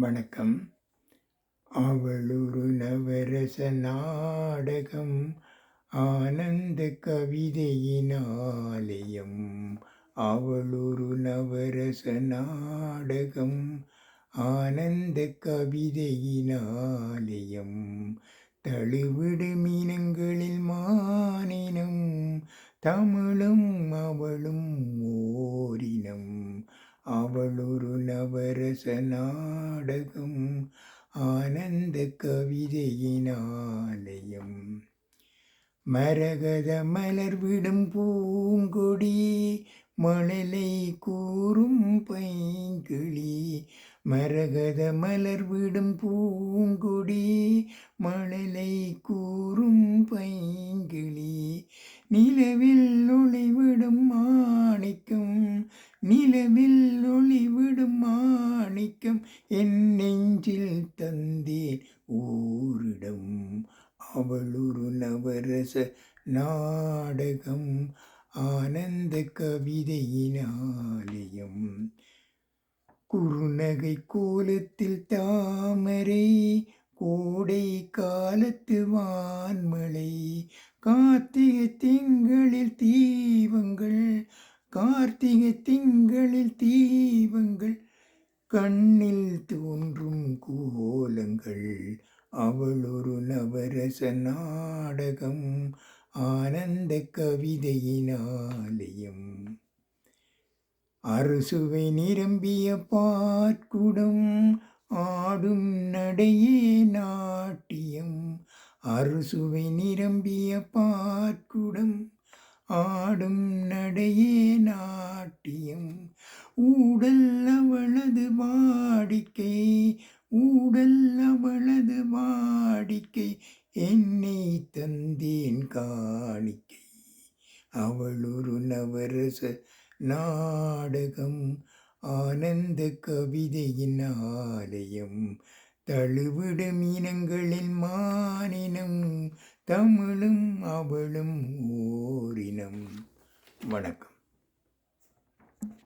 வணக்கம். அவளொரு நவரச நாடகம் ஆனந்த கவிதையினாலயம் அவளொரு நவரச நாடகம் ஆனந்த கவிதையினாலயம் தழுவிடு மீனங்களில் மானினம் தமிழும் அவளும் ஓரினம். அவளொரு நவரச நாடகம் ஆனந்த கவிதையினாலயம் மரகத மலர் விடும் பூங்கொடி மழலை கூறும் பைங்கிளி மரகத மலர் விடும் பூங்குடி மழலை கூறும் பைங்கிளி நிலவில் ஒளிவிடும் மாணிக்கம் நிலவில் மணிக்கும் என் நெஞ்சில் தந்தேன். ஊரிடம் அவளுரு நவரச நாடகம் ஆனந்த கவிதையினாலயம். குறுநகை கோலத்தில் தாமரை கோடை காலத்து வான்மலை கார்த்திகை திங்களில் தீபங்கள் கார்த்திகை திங்களில் தீபங்கள். கண்ணில் தோன்றும் கோலங்கள் அவளொரு நவரச நாடகம் ஆனந்த கவிதையினாலயம். அறுசுவை நிரம்பிய பார்க்குடம் ஆடும் நடையே நாட்டியம். அறுசுவை நிரம்பிய பார்க்குடம் ஆடும் நடையே நாட்டியம். ஊடல் வாடிக்கை ஊடல் அவளது வாடிக்கை என்னை தந்தேன் காணிக்கை. அவள் நவரச நாடகம் ஆனந்த கவிதையின் ஆலயம் தழுவிடும் இனங்களில் மானினம் தமிழும் அவளும் ஓரினம். வணக்கம்.